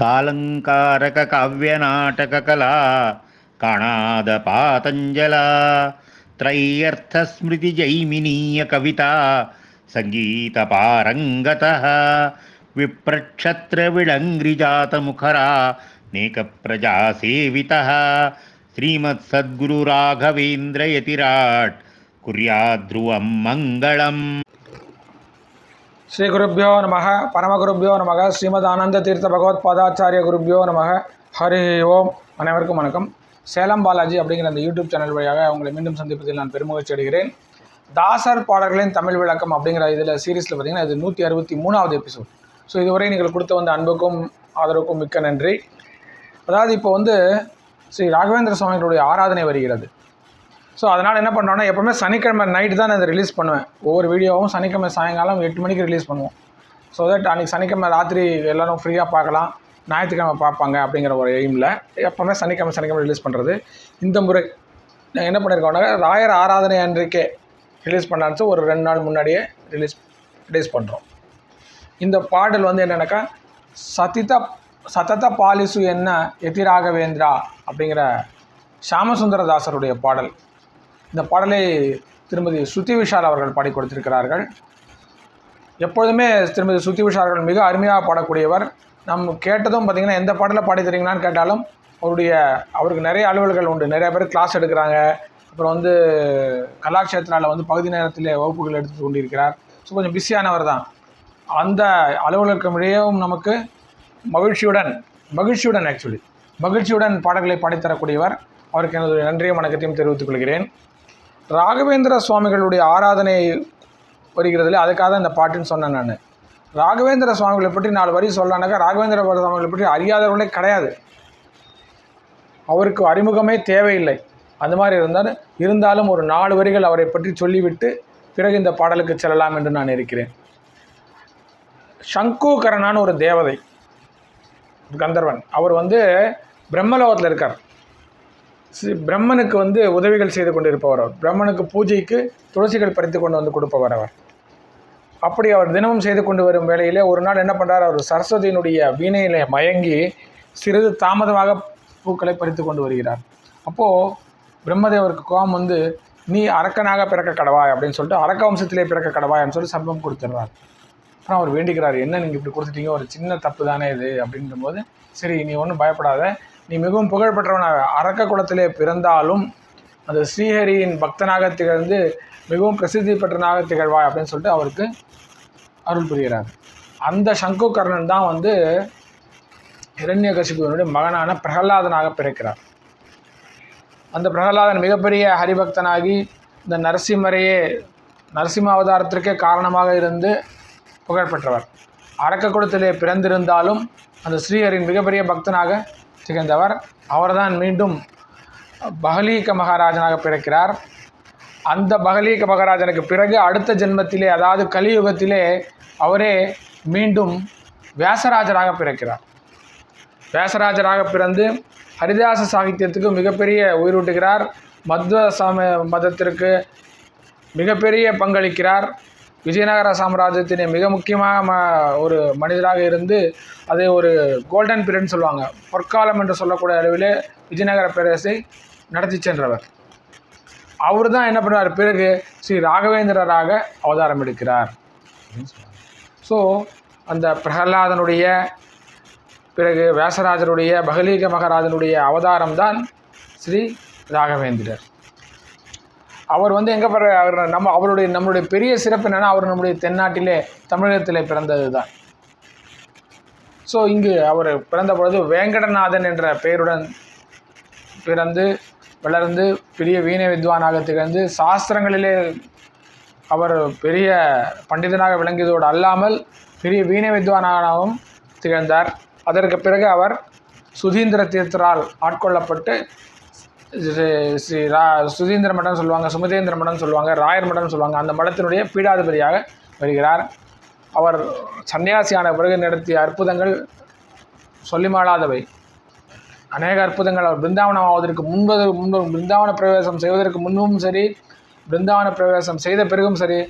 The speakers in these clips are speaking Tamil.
सालङ्कारककाव्यनाटककला कणादपातञ्जला त्रय्यर्थस्मृतिजैमिनीयकविता सङ्गीतपारङ्गतः विप्रक्षत्रविडङ्ग्रिजातमुखरा नेकप्रजासेवितः श्रीमत्सद्गुरुराघवेन्द्रयतिराट् कुर्याद्ध्रुवं मङ्गलम्। ஸ்ரீ குருப்பியோ நம பரமகுருப்பியோ நம ஸ்ரீமத் ஆனந்த தீர்த்த பகவத் பாதாச்சாரிய குருப்பியோ நம ஹரி ஓம். அனைவருக்கும் வணக்கம். சேலம் பாலாஜி அப்படிங்கிற அந்த யூடியூப் சேனல் வழியாக உங்களை மீண்டும் சந்திப்பதில் நான் பெருமகிழ்ச்சி அடைகிறேன். தாசர் பாடல்களின் தமிழ் விளக்கம் அப்படிங்கிற இதில் சீரீஸில் பார்த்தீங்கன்னா இது நூற்றி அறுபத்தி மூணாவது எபிசோட் ஸோ இதுவரை நீங்கள் கொடுத்த வந்த அன்புக்கும் ஆதரவுக்கும் மிக்க நன்றி. அதாவது இப்போ வந்து ஸ்ரீ ராகவேந்திர சுவாமிகளுடைய ஆராதனை வருகிறது. ஸோ அதனால் என்ன பண்ணுறோன்னா எப்போவுமே சனிக்கிழமை நைட்டு தான் நான் இதை ரிலீஸ் பண்ணுவேன். ஒவ்வொரு வீடியோவும் சனிக்கிழமை சாயங்காலம் எட்டு மணிக்கு ரிலீஸ் பண்ணுவோம். ஸோ தட் அன்றைக்கி சனிக்கிழமை ராத்திரி எல்லோரும் ஃப்ரீயாக பார்க்கலாம். ஞாயிற்றுக்கிழமை பார்ப்பாங்க அப்படிங்கிற ஒரு எய்மில் எப்போவுமே சனிக்கிழமை சனிக்கிழமை ரிலீஸ் பண்ணுறது இந்த முறை நான் என்ன பண்ணியிருக்கோம்னா ராயர் ஆராதனை அன்றைக்கே ரிலீஸ் பண்ணலான்னு ஒரு ரெண்டு நாள் முன்னாடியே ரிலீஸ் ரிலீஸ் பண்ணுறோம் இந்த பாடல் வந்து என்னென்னாக்கா சதித சதத பாலிசு என்ன எதிராகவேந்திரா? அப்படிங்கிற சாமசுந்தரதாசருடைய பாடல். இந்த பாடலை திருமதி ஸ்ருதி விஷால் அவர்கள் பாடி கொடுத்திருக்கிறார்கள். எப்பொழுதுமே திருமதி ஸ்ருதி விஷால் அவர்கள் மிக அருமையாக பாடக்கூடியவர். நம் கேட்டதும் பார்த்திங்கன்னா எந்த பாடலை பாடி தரீங்களான்னு கேட்டாலும் அவருடைய அவருக்கு நிறைய அலுவல்கள் உண்டு. நிறைய பேர் கிளாஸ் எடுக்கிறாங்க. அப்புறம் வந்து கலாக்ஷேத்ராவில் வந்து பகுதி நேரத்தில் வகுப்புகள் எடுத்து கொண்டிருக்கிறார். ஸோ கொஞ்சம் பிஸியானவர் தான். அந்த அலுவலகம் இடையேவும் நமக்கு மகிழ்ச்சியுடன் மகிழ்ச்சியுடன் ஆக்சுவலி மகிழ்ச்சியுடன் பாடல்களை பாடித்தரக்கூடியவர் அவருக்கு எனது நன்றியும் வணக்கத்தையும் தெரிவித்துக் கொள்கிறேன். ராகவேந்திர சுவாமிகளுடைய ஆராதனை வருகிறதுல அதுக்காக தான் இந்த பாட்டுன்னு சொன்னேன் நான். ராகவேந்திர சுவாமிகளை பற்றி நாலு வரி சொல்லனாக்கா ராகவேந்திர சுவாமிகளை பற்றி அறியாதவர்களே கிடையாது. அவருக்கு அறிமுகமே தேவையில்லை. அந்த மாதிரி இருந்தால் இருந்தாலும் ஒரு நாலு வரிகள் அவரை பற்றி சொல்லிவிட்டு பிறகு இந்த பாடலுக்கு செல்லலாம் என்று நான் இருக்கிறேன். சங்கூகரனான ஒரு தேவதை கந்தர்வன். அவர் வந்து பிரம்மலோகத்தில் இருக்கார். பிரம்மனுக்கு வந்து உதவிகள் செய்து கொண்டு இருப்பவர் அவர். பிரம்மனுக்கு பூஜைக்கு துளசிகள் பறித்து கொண்டு வந்து கொடுப்பவர் அவர். அப்படி அவர் தினமும் செய்து கொண்டு வரும் வேளையிலே ஒரு நாள் என்ன பண்ணுறார் அவர் சரஸ்வதியினுடைய வீணையிலே மயங்கி சிறிது தாமதமாக பூக்களை பறித்து கொண்டு வருகிறார். அப்போது பிரம்மதேவருக்கு கோபம் வந்து நீ அரக்கனாக பிறக்க கடவாய் அப்படின்னு சொல்லிட்டு அரக்க வம்சத்திலே பிறக்க கடவாய்ன்னு சொல்லி சம்பவம் கொடுத்துட்றார். அப்புறம் அவர் வேண்டிக்கிறார் என்ன நீங்கள் இப்படி கொடுத்துட்டீங்க? ஒரு சின்ன தப்பு தானே இது? அப்படின்ற போது சரி நீ ஒன்றும் பயப்படாத. நீ மிகவும் புகழ்பெற்றவனாக அரக்க குலத்திலே பிறந்தாலும் அந்த ஸ்ரீஹரியின் பக்தனாக திகழ்ந்து மிகவும் பிரசித்தி பெற்றனாக திகழ்வாய் அப்படின்னு சொல்லிட்டு அவருக்கு அருள் புரிகிறார். அந்த சங்குகர்ணன் தான் வந்து இரண்யகசிபுவனுடைய மகனான பிரகலாதனாக பிறக்கிறார். அந்த பிரகலாதன் மிகப்பெரிய ஹரிபக்தனாகி இந்த நரசிம்மரையே நரசிம்ம அவதாரத்திற்கே காரணமாக இருந்து புகழ்பெற்றவர். அரக்க குலத்திலே பிறந்திருந்தாலும் அந்த ஸ்ரீஹரின் மிகப்பெரிய பக்தனாக திகழ்ந்தவர் அவர்தான் மீண்டும் பகலீக மகாராஜனாக பிறக்கிறார். அந்த பகலீக மகாராஜனுக்கு பிறகு அடுத்த ஜென்மத்திலே அதாவது கலியுகத்திலே அவரே மீண்டும் வியாசராஜராக பிறக்கிறார். வியாசராஜராக பிறந்து ஹரிதாச சாகித்யத்துக்கு மிகப்பெரிய உயிரூட்டுகிறார் மத்வ சம மதத்திற்கு மிகப்பெரிய பங்களிக்கிறார். விஜயநகர சாம்ராஜ்யத்தின் மிக முக்கியமான ம- ஒரு மனிதராக இருந்து அதை ஒரு கோல்டன் பீரியட்னு சொல்லுவாங்க. பொற்காலம் என்று சொல்லக்கூடிய அளவிலே விஜயநகர பேரரசை நடத்தி சென்றவர். அவர் தான் என்ன பண்ணுவார்? பிறகு ஸ்ரீ ராகவேந்திரராக அவதாரம் எடுக்கிறார். ஸோ அந்த பிரகலாதனுடைய பிறகு வேசராஜருடைய பகலீக மகாராஜனுடைய அவதாரம் தான் ஸ்ரீ ராகவேந்திரர். அவர் வந்து எங்கே பிற அவர் நம்ம அவருடைய நம்மளுடைய பெரிய சிறப்பு என்னென்னா அவர் நம்முடைய தென்னாட்டிலே தமிழகத்திலே பிறந்தது தான் ஸோ இங்கு அவர் பிறந்த பொழுது வேங்கடநாதன் என்ற பெயருடன் பிறந்து வளர்ந்து பெரிய வீண வித்வானாக திகழ்ந்து சாஸ்திரங்களிலே அவர் பெரிய பண்டிதனாக விளங்கியதோடு அல்லாமல் பெரிய வீணை வித்வானாகவும் திகழ்ந்தார். அதற்கு பிறகு அவர் சுதீந்திர தீர்த்தரால் ஆட்கொள்ளப்பட்டு ஸ்ரீ- ரா சுதீந்திர மடம் சொல்லுவாங்க சுமதேந்திர மடம் சொல்லுவாங்க ராயர் மடம் சொல்லுவாங்க. அந்த மடத்தினுடைய பீடாதிபதியாக வருகிறார். அவர் சன்னியாசியான பிறகு நடத்திய அற்புதங்கள் சொல்லிமாளாதவை அநேக அற்புதங்கள். அவர் பிருந்தாவனம் ஆவதற்கு முன்பது முன்பு பிருந்தாவன பிரவேசம் செய்வதற்கு முன்பும் சரி பிருந்தாவன பிரவேசம் செய்த பிறகும் சரி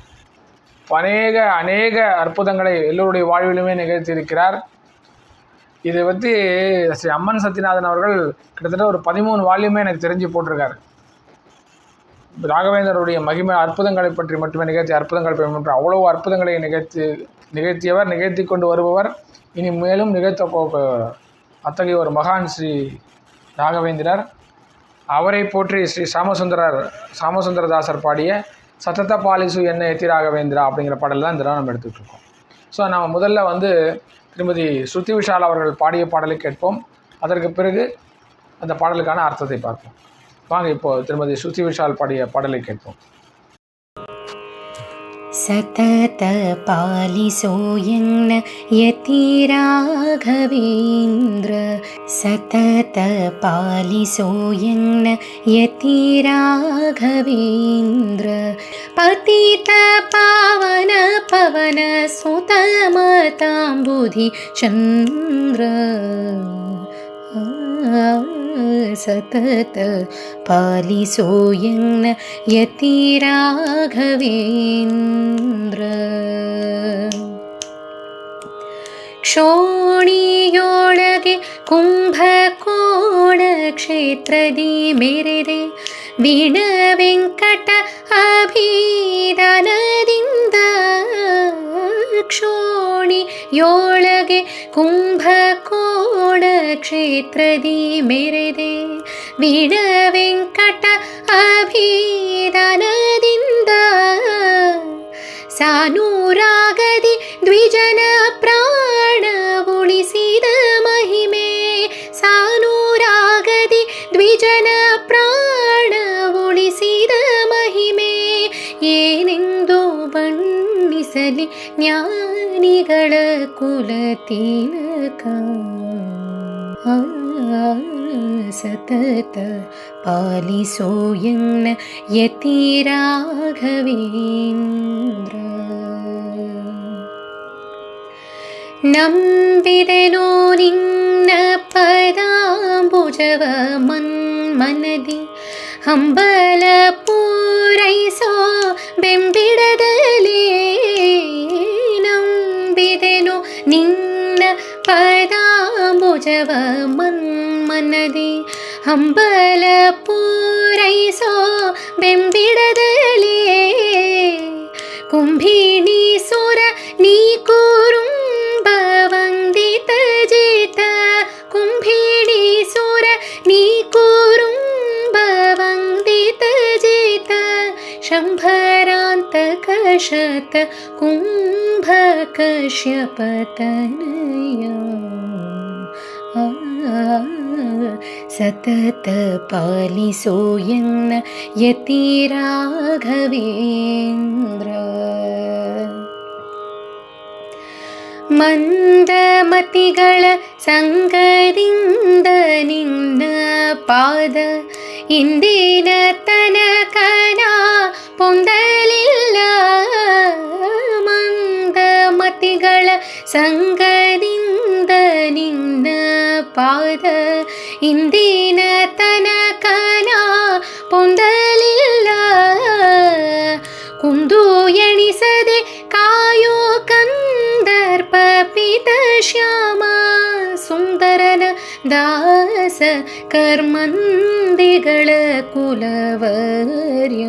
அநேக அநேக அற்புதங்களை எல்லோருடைய வாழ்விலுமே நிகழ்த்தியிருக்கிறார். இதை பற்றி ஸ்ரீ அம்மன் சத்யநாதன் அவர்கள் கிட்டத்தட்ட ஒரு பதிமூணு வால்யூமே எனக்கு தெரிஞ்சு போட்டிருக்காரு. ராகவேந்தருடைய மகிமை அற்புதங்களை பற்றி மட்டுமே நிகழ்த்தி அற்புதங்கள் பற்றி அவ்வளோ அற்புதங்களை நிகழ்த்தி நிகழ்த்தியவர் நிகழ்த்தி கொண்டு வருபவர். இனி மேலும் நிகழ்த்த போபவர் அத்தகைய ஒரு மகான் ஸ்ரீ ராகவேந்திரர். அவரை போற்றி ஸ்ரீ சாமசுந்தரர் சாமசுந்தரதாசர் பாடிய சத்தத்த பாலிசு என்ன எத்தி ராகவேந்திரா அப்படிங்கிற பாடல் தான் இந்த நம்ம எடுத்துகிட்டு இருக்கோம். ஸோ நம்ம முதல்ல வந்து திருமதி ஸ்ருதி விஷால் அவர்கள் பாடிய பாடலை கேட்போம். அதற்கு பிறகு அந்த பாடலுக்கான அர்த்தத்தை பார்ப்போம். வாங்க இப்போது திருமதி ஸ்ருதி விஷால் பாடிய பாடலை கேட்போம். सतत पालिसो यं यति राघवीन्द्र। सतत न यति राघवीन्द्र। पतितपावन पवन सुतमताम्बुधि चन्द्र। सतत पालिसो यन्न यतिराघवेन्द्र ಕ್ಷೋಣಿಯೊಳಗೆ ಕುಂಭಕೋಣ ಕ್ಷೇತ್ರದಿ ಮೆರೆದೆ ವೀಣ ವೆಂಕಟ ಅಭಿದಾನದಿಂದ ಕ್ಷೋಣಿಯೊಳಗೆ ಕುಂಭಕೋಣ ಕ್ಷೇತ್ರದಿ ಮೆರೆದೆ ವೀಣ ವೆಂಕಟ ಅಭಿದಾನದಿಂದ ಸಾನೂರಾಗದಿ ದ್ವಿಜನ ಪ್ರಾಣ ಉಳಿಸಿದ ಮಹಿಮೆ ಸಾನೂರಾಗದಿ ದ್ವಿಜನ ಪ್ರಾಣ ಉಳಿಸಿದ ಮಹಿಮೆ ಏನೆಂದು ಬಣ್ಣಿಸಲಿ ಜ್ಞಾನಿಗಳ ಕುಲತಿಲಕ ಆ, ಸತತ ಪಾಲಿಸೋ ಯನ್ನ ಯತಿರಾಘವೇಂದ್ರ ನಂಬಿದೆನೋ ನಿನ್ನ ಪದಾಂಬುಜವ ಮನ್ಮನದಿ ಹಂಬಲ ಪೂರೈಸೋ ಬೆಂಬಿಡದಲೇ ನಂಬಿದೆನು ನಿನ್ನ ಪದಾಂಬುಜವ ಮನ್ಮನದಿ ಹಂಬಲ ಪೂರೈಸೋ ಬೆಂಬಿಡದಲೇ ಕುಂಭಿಣಿ ಸುರ ನೀ ಕುರುಂಬ ವಂದಿತ ಜೇತ ಕುಂಭಿಣಿ ಸುರ ನೀ ಕುರುಂಬ ವಂದಿತ ಜೇತ ಶಂಭರಾಂತಕ ಶತ ಕುಂಭ ಕಶ್ಯಪತನಯ ಆ, ಸತತ ಪಾಲಿಸೋ ಯನ್ನ ಯತಿರಾಘವೇಂದ್ರ ಮಂದಮತಿಗಳ ಸಂಗದಿಂದ ನಿನ್ನ ಪಾದ ಇಂದಿನ ತನಕನ ಪೊಂದಲಿಲ್ಲ ಮಂದಮತಿಗಳ ಸಂಗದಿಂದ ನಿನ್ನ ಪಾದ ಇಂದಿನ ತನಕನ ಪೊಂದಲಿಲ್ಲ ಕುಂದು ಎಣಿಸದೆ ಕಾಯೋ ಕಂದರ್ಪ ಪಿತ ಶ್ಯಾಮ ಸುಂದರನ ದಾಸ ಕರ್ಮಂದಿಗಳ ಕುಲವರ್ಯ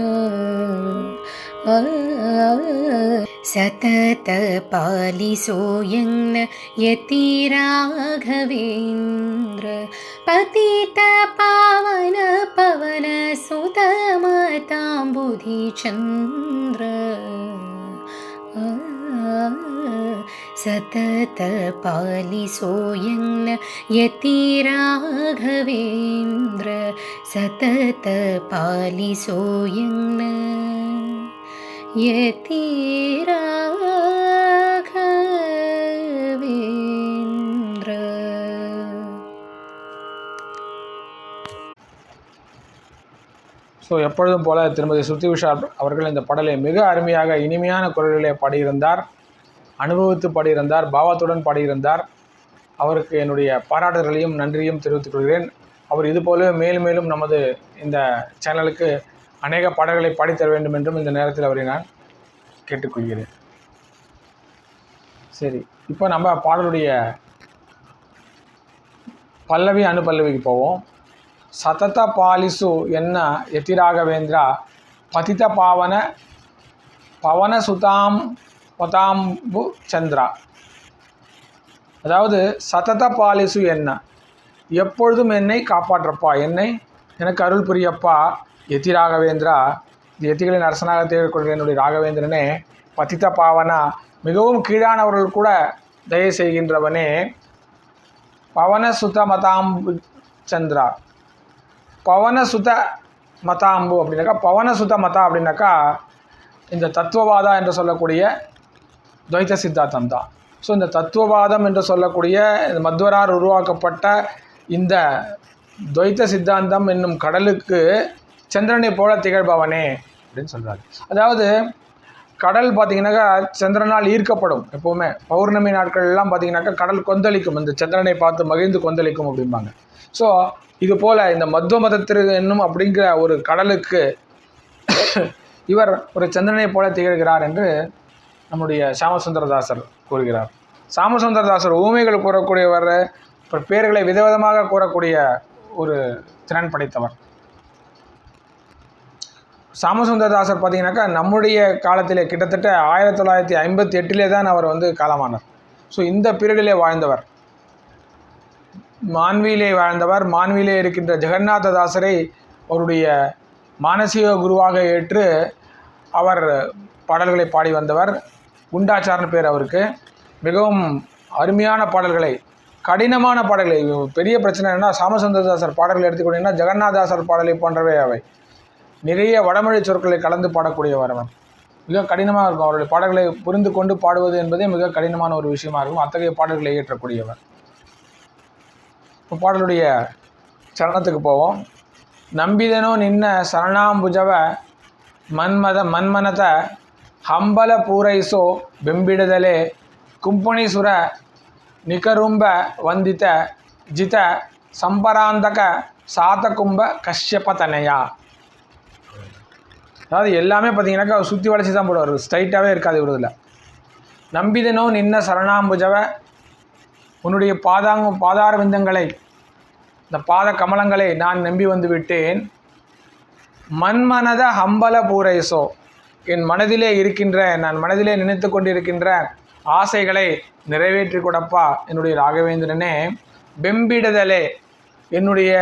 सतत पालिसोयङ् यति राघवेन्द्र। पतित पावन पतितपावनपवनसुतमाता बुधिचन्द्र सतत पालिसोयं यति राघवेन्द्र। सतत पालिसोयङ् யதிராகவேந்திர ஸோ எப்பொழுதும் போல திருமதி சுத்தி உஷா அவர்கள் இந்த பாடலை மிக அருமையாக இனிமையான குரல்களை பாடியிருந்தார் அனுபவித்து பாடியிருந்தார் பாவத்துடன் பாடியிருந்தார். அவருக்கு என்னுடைய பாராட்டுதலையும் நன்றியும் தெரிவித்துக் கொள்கிறேன். அவர் இதுபோலவே மேலும் மேலும் நமது இந்த சேனலுக்கு அநேக பாடல்களை பாடித்தர வேண்டும் என்றும் இந்த நேரத்தில் அவரை நான் கேட்டுக்கொள்கிறேன். சரி இப்போ நம்ம பாடலுடைய பல்லவி அனுபல்லவிக்கு போவோம். சதத பாலிசு என்ன யதிராகவேந்திரா பதித பாவன பவன சுதாம் பதாம்பு சந்திரா. அதாவது சதத பாலிசு என்ன? எப்பொழுதும் என்னை காப்பாற்றப்பா என்னை எனக்கு அருள் புரியப்பா எதி ராகவேந்திரா இந்த அரசனாக திகழக்கூடிய என்னுடைய ராகவேந்திரனே பதித்த பாவனா மிகவும் கீழானவர்கள் கூட தயவு செய்கின்றவனே பவன சுத மதாம்பு சந்திரா பவன சுத மதாம்பு அப்படின்னாக்கா பவன சுத மதா அப்படின்னாக்கா இந்த தத்துவவாதா என்று சொல்லக்கூடிய துவைத்த சித்தாந்தம் தான் ஸோ இந்த தத்துவவாதம் என்று சொல்லக்கூடிய இந்த மத்வரார் உருவாக்கப்பட்ட இந்த துவைத்த சித்தாந்தம் என்னும் கடலுக்கு சந்திரனை போல திகழ்பவனே அப்படின்னு சொல்கிறாரு அதாவது கடல் பார்த்தீங்கன்னாக்கா சந்திரனால் ஈர்க்கப்படும் எப்போவுமே. பௌர்ணமி நாட்கள் எல்லாம் பார்த்தீங்கன்னாக்கா கடல் கொந்தளிக்கும் இந்த சந்திரனை பார்த்து மகிழ்ந்து கொந்தளிக்கும் அப்படிம்பாங்க. ஸோ இது போல் இந்த மத்வ மதத்திற்கு என்னும் அப்படிங்கிற ஒரு கடலுக்கு இவர் ஒரு சந்திரனை போல திகழ்கிறார் என்று நம்முடைய சாமசுந்தரதாசர் கூறுகிறார். சாமசுந்தரதாசர் ஊமைகள் கூறக்கூடியவர் பேர்களை விதவிதமாக கூறக்கூடிய ஒரு திறன் படைத்தவர். சாமசுந்தரதாசர் பார்த்தீங்கன்னாக்கா நம்முடைய காலத்தில் கிட்டத்தட்ட ஆயிரத்தி தொள்ளாயிரத்தி ஐம்பத்தி எட்டிலே தான் அவர் வந்து காலமானார். ஸோ இந்த பீரியடிலே வாழ்ந்தவர். மான்வியிலே வாழ்ந்தவர். மான்வியிலே இருக்கின்ற ஜெகநாததாசரை அவருடைய மானசீக குருவாக ஏற்று அவர் பாடல்களை பாடி வந்தவர். குண்டாச்சார்னு பேர் அவருக்கு. மிகவும் அருமையான பாடல்களை கடினமான பாடல்களை. பெரிய பிரச்சனை என்ன சாமசுந்தரதாசர் எடுத்துக்கொண்டீங்கன்னா எடுத்துக்கிட்டிங்கன்னா ஜெகநாதாசர் பாடலை போன்றவை அவை. நிறைய வடமொழி சொற்களை கலந்து பாடக்கூடியவர் அவர் மிக கடினமாக இருக்கும். அவருடைய பாடல்களை புரிந்து கொண்டு பாடுவது என்பதே மிக கடினமான ஒரு விஷயமாக இருக்கும். அத்தகைய பாடல்களை இயற்றக்கூடியவர். பாடலுடைய சரணத்துக்கு போவோம். நம்பிதனோ நின்ன சரணாம்புஜவ மன்மத மன்மனத ஹம்பல பூரைசோ பெம்பிடுதலே கும்பனீசுர நிகரும்ப வந்தித்த ஜித சம்பராந்தக சாதகும்ப கஷ்யப தனையா. அதாவது எல்லாமே பார்த்தீங்கன்னாக்கா சுற்றி வளைச்சி தான் போடுவார். ஸ்ட்ரைட்டாகவே இருக்காது இவரதுல நம்பிதனோ நின்ன சரணாம்புஜவ உன்னுடைய பாதாங்க பாதார விந்தங்களை இந்த பாத கமலங்களை நான் நம்பி வந்து விட்டேன். மன்மனத ஹம்பல பூரைசோ என் மனதிலே இருக்கின்ற நான் மனதிலே நினைத்து கொண்டிருக்கின்ற ஆசைகளை நிறைவேற்றி கொடுப்பா என்னுடைய ராகவேந்திரனே. பெம்பிடுதலே என்னுடைய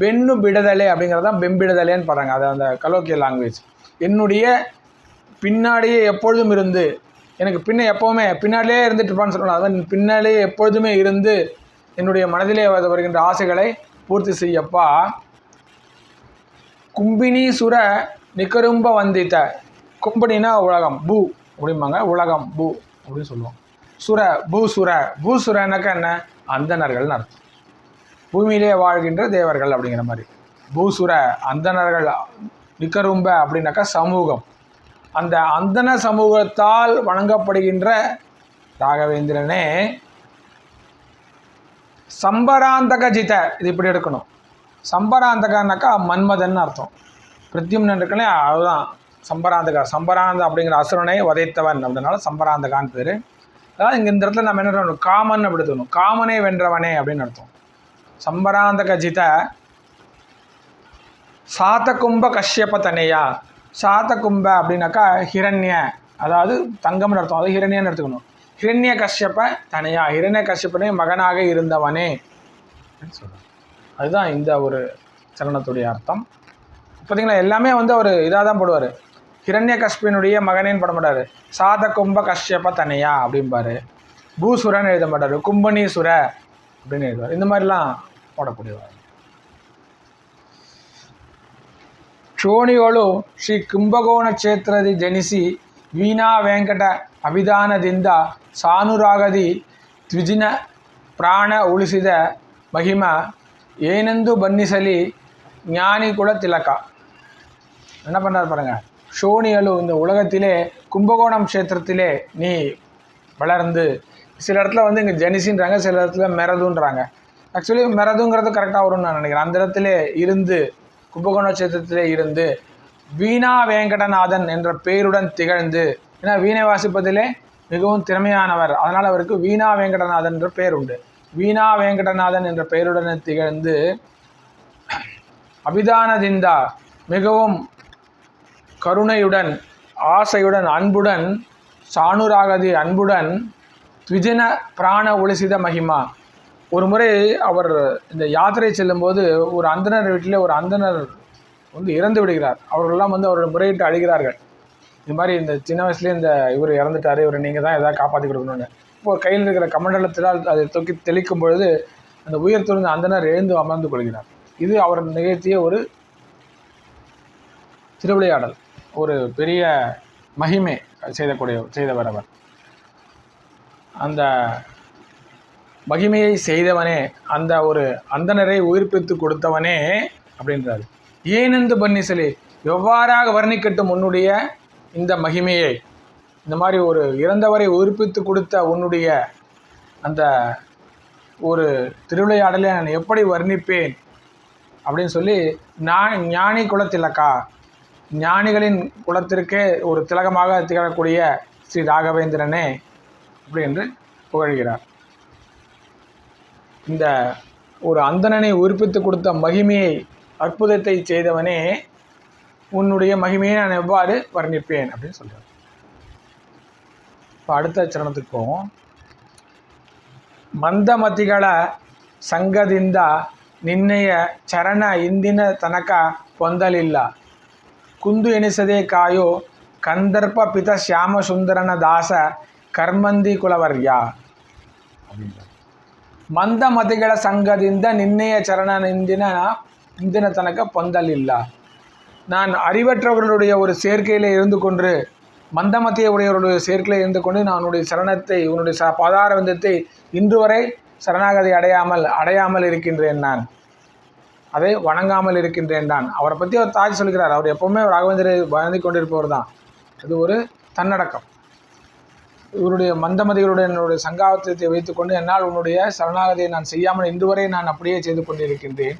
பெண்ணு பிடுதலே அப்படிங்கிறது தான் பெம்பிடுதலேன்னு பாருங்கள் அது அந்த கலோக்கிய லாங்குவேஜ் என்னுடைய பின்னாடியே எப்பொழுதும் இருந்து எனக்கு பின்ன எப்போவுமே பின்னாடியே இருந்துட்டு இருப்பான்னு சொல்லணும் அதான் பின்னாடியே எப்பொழுதுமே இருந்து என்னுடைய மனதிலே வருகின்ற ஆசைகளை பூர்த்தி செய்யப்பா. கும்பினி சுர நிகரும்ப வந்தித்த கும்பினினா உலகம் பூ அப்படிம்பாங்க. உலகம் பூ அப்படின்னு சொல்லுவோம். சுர பூசுர பூசுரனாக்கா என்ன? அந்தணர்கள்னு அர்த்தம். பூமியிலே வாழ்கின்ற தேவர்கள் அப்படிங்கிற மாதிரி. பூசுர அந்தணர்கள் நிக்கரும்ப அப்படின்னாக்கா சமூகம். அந்த அந்தன சமூகத்தால் வணங்கப்படுகின்ற ராகவேந்திரனே சம்பராந்தக ஜித இது இப்படி எடுக்கணும். சம்பராந்தகனாக்கா மன்மதன் அர்த்தம். பிரத்யும்னன் இருக்கலையே அதுதான். சம்பராந்தகா சம்பராந்த அப்படிங்கிற அசுரனை உதைத்தவன் அப்படின்னால சம்பராந்தகான்னு பேர். அதாவது இங்கே இந்த இடத்துல நம்ம என்ன பண்ணணும்? காமன் அப்படி தோணும் காமனை வென்றவனே அப்படின்னு அர்த்தம். சம்பராந்தக ஜித சாத்தகும்ப கஷ்யப்ப தனையா. சாத்தகும்ப அப்படின்னாக்கா ஹிரண்ய அதாவது தங்கம்னு அர்த்தம். அதாவது ஹிரண்யன்னு எடுத்துக்கணும். ஹிரண்ய கஷ்யப்ப தனையா. ஹிரண்ய கஷ்யப்பனே மகனாக இருந்தவனே அப்படின்னு அதுதான் இந்த ஒரு சரணத்துடைய அர்த்தம். பார்த்தீங்களா எல்லாமே வந்து அவர் இதாக தான் போடுவார். ஹிரண்ய கஷ்பினுடைய மகனேன்னு போட மாட்டார். சாத கும்ப கஷ்யப்ப தனையா அப்படிம்பாரு. பூசுரன்னு எழுத மாட்டார். கும்பனீசுர அப்படின்னு எழுதுவார். இந்த மாதிரிலாம் போடக்கூடியவர். ಕ್ಷೋಣಿಗಳು ಶ್ರೀ ಕುಂಭಕೋಣ ಕ್ಷೇತ್ರದಿ ಜನಿಸಿ ವೀಣಾ ವೆಂಕಟ ಅಭಿಧಾನದಿಂದ ಸಾನುರಾಗದಿ ದ್ವಿಜಿನ ಪ್ರಾಣ ಉಳಿಸಿದ ಮಹಿಮ ಏನೆಂದು ಬಣ್ಣಿಸಲಿ ஞானி குல திலக என்ன பண்ணார் பாருங்க ஷோனியலு இந்த உலகத்திலே கும்பகோணம் க்ஷேத்திரத்திலே நீ வளர்ந்து சில இடத்துல வந்து இங்கே ஜெனிசின்றாங்க சில இடத்துல மெரதுன்றாங்க ஆக்சுவலி மெரதுங்கிறது கரெக்டாக வரும்னு நான் நினைக்கிறேன் அந்த இடத்துல இருந்து கும்பகோண க்ஷேத்திரத்திலே இருந்து வீணா வேங்கடநாதன் என்ற பெயருடன் திகழ்ந்து ஏன்னா வீணை வாசிப்பதிலே மிகவும் திறமையானவர். அதனால் அவருக்கு வீணா வேங்கடநாதன் என்ற பெயர் உண்டு. வீணா வேங்கடநாதன் என்ற பெயருடன் திகழ்ந்து அபிதானதிந்தா மிகவும் கருணையுடன் ஆசையுடன் அன்புடன் சாணுராகதி அன்புடன் த்விஜன பிராண ஒளிசித மகிமா ஒரு முறை அவர் இந்த யாத்திரை செல்லும்போது ஒரு அந்தனர் வீட்டில் ஒரு அந்தனர் வந்து இறந்து விடுகிறார். அவர்களெல்லாம் வந்து அவர்கள் முறையிட்டு அழுகிறார்கள். இது மாதிரி இந்த சின்ன வயசுலேயே இந்த இவர் இறந்துட்டார் இவரை நீங்கள் தான் எதாவது காப்பாற்றி கொடுக்கணும்னு. இப்போ கையில் இருக்கிற கமண்டலத்தினால் அதை தூக்கி தெளிக்கும் பொழுது அந்த உயர் அந்தனர் எழுந்து அமர்ந்து கொள்கிறார். இது அவர் நிகழ்த்திய ஒரு திருவிளையாடல். ஒரு பெரிய மகிமை செய்தக்கூடிய செய்தவர் அவர். அந்த மகிமையை செய்தவனே அந்த ஒரு அந்தனரை உயிர்ப்பித்து கொடுத்தவனே அப்படின்றாரு. ஏனென்று பன்னிசலி எவ்வாறாக வர்ணிக்கட்டும் உன்னுடைய இந்த மகிமையை? இந்த மாதிரி ஒரு இறந்தவரை உயிர்ப்பித்து கொடுத்த உன்னுடைய அந்த ஒரு திருவிளையாடலை நான் எப்படி வர்ணிப்பேன்? அப்படின்னு சொல்லி நான் ஞானி குலத்திலக்கா ஞானிகளின் குலத்திற்கே ஒரு திலகமாக திகழக்கூடிய ஸ்ரீ ராகவேந்திரனே அப்படி என்று புகழ்கிறார். இந்த ஒரு அந்தணனை உயிர்ப்பித்து கொடுத்த மகிமையை அற்புதத்தை செய்தவனே உன்னுடைய மகிமையை நான் எவ்வாறு வர்ணிப்பேன் அப்படின்னு சொல்கிறார் இப்போ அடுத்த சரணத்துக்கு போவோம் ಮಂದಮತಿಗಳ ಸಂಘದಿಂದ ನಿನ್ನೆಯ ಚರಣ ಇಂದಿನ ತನಕ ಹೊಂದಲಿಲ್ಲ ಕುಂದು ಎನಿಸದೆ ಕಾಯೋ ಕಂದರ್ಪ ಪಿತ ಶ್ಯಾಮಸುಂದರನ ದಾಸ ಕರ್ಮಂದಿ ಕುಲವರ್ಯ ಮಂದಮತಿಗಳ ಸಂಘದಿಂದ ನಿನ್ನೆಯ ಚರಣ ಇಂದಿನ ಇಂದಿನ ತನಕ பொந்தலில்ல நான் அறிவற்றவர்களுடைய ஒரு சேர்க்கையில் இருந்து கொண்டு மந்தமத்திய உடையவருடைய சேர்க்கையில் இருந்து கொண்டு நான் உன்னுடைய சரணத்தை உன்னுடைய ச பாதார விந்தத்தை இன்று வரை சரணாகதி அடையாமல் அடையாமல் இருக்கின்றேன் நான் அதை வணங்காமல் இருக்கின்றேன் நான் அவரை பற்றி அவர் தாய் சொல்கிறார் அவர் எப்போவுமே ராகவேந்திரை வணங்கி கொண்டிருப்பவர் தான் இது ஒரு தன்னடக்கம் இவருடைய மந்தமதிகளுடைய என்னுடைய சங்காவத்தை வைத்துக்கொண்டு என்னால் உன்னுடைய சரணாகதியை நான் செய்யாமல் இன்று வரை நான் அப்படியே செய்து கொண்டிருக்கின்றேன்.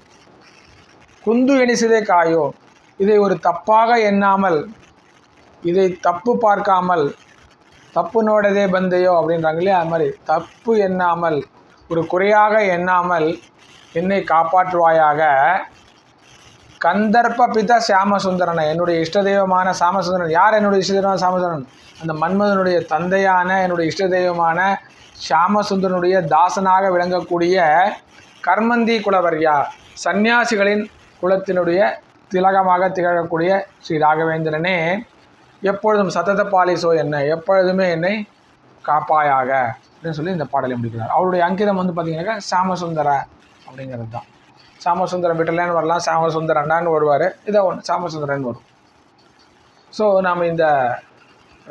குந்து எணிசதே காயோ. இதை ஒரு தப்பாக எண்ணாமல் இதை தப்பு பார்க்காமல் தப்பு நோடதே பந்தையோ அப்படின்றாங்க இல்லையா அது மாதிரி தப்பு எண்ணாமல் ஒரு குறையாக எண்ணாமல் என்னை காப்பாற்றுவாயாக. கந்தர்ப்ப பித சாமசுந்தரனை என்னுடைய இஷ்ட தெய்வமான சாமசுந்தரன். யார் என்னுடைய இஷ்ட தெய்வமான சாமசுந்தரன்? அந்த மன்மதனுடைய தந்தையான என்னுடைய இஷ்ட தெய்வமான சாமசுந்தரனுடைய தாசனாக விளங்கக்கூடிய கர்மந்தி குலவர்யா சந்நியாசிகளின் குலத்தினுடைய திலகமாக திகழக்கூடிய ஸ்ரீ ராகவேந்திரனே எப்பொழுதும் சத்தத பாலிசோ என்ன எப்பொழுதுமே என்னை காப்பாயாக அப்படின்னு சொல்லி இந்த பாடலை முடிக்கிறார். அவருடைய அங்கிதம் வந்து பார்த்தீங்கன்னாக்கா சாமசுந்தர அப்படிங்கிறது தான் சாமசுந்தரம் விட்டலன்னு வரலாம்? சாமசுந்தரண்டான்னு வருவார். இதை ஒன்று சாமசுந்தரன் வரும். ஸோ நாம் இந்த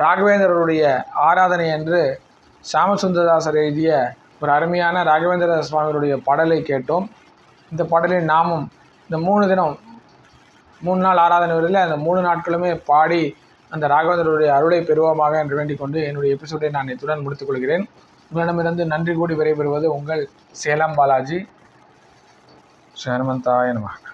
ராகவேந்திரருடைய ஆராதனை என்று சாமசுந்தரதாசர் எழுதிய ஒரு அருமையான ராகவேந்திர சுவாமியுடைய பாடலை கேட்டோம். இந்த பாடலின் நாமும் இந்த மூணு தினம் மூணு நாள் ஆராதனை வரையில் அந்த மூணு நாட்களுமே பாடி அந்த ராகவேந்திரருடைய அருளை பெறுவோமாக என்று வேண்டிக் கொண்டு என்னுடைய எபிசோடை நான் இத்துடன் முடித்துக் கொள்கிறேன். உங்களிடமிருந்து நன்றி கூடி விடைபெறுவது உங்கள் சேலம் பாலாஜி. ஸ்ரீ ஹனுமந்தாய நமக